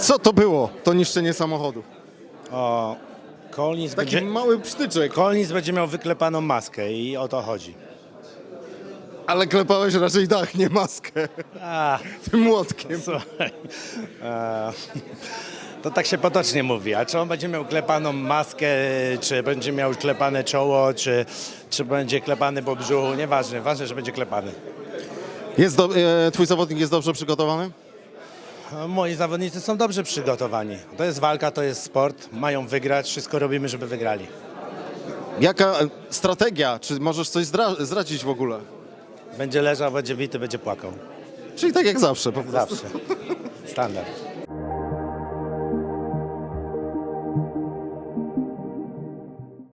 Co to było, to niszczenie samochodu? O, Collins Taki będzie, mały psztyczek, Collins będzie miał wyklepaną maskę i o to chodzi. ale klepałeś raczej dach, nie maskę. A, Tym młotkiem. słuchaj. E, to tak się potocznie mówi. A czy on będzie miał klepaną maskę, czy będzie miał klepane czoło, czy, czy będzie klepany po brzuchu, nieważne. Ważne, że będzie klepany. Jest do, e, twój zawodnik jest dobrze przygotowany? Moi zawodnicy są dobrze przygotowani. To jest walka, to jest sport. Mają wygrać. Wszystko robimy, żeby wygrali. Jaka e, strategia? Czy możesz coś zdra- zdradzić w ogóle? Będzie leżał, będzie bity, będzie płakał. Czyli tak jak zawsze po prostu. Zawsze. Standard.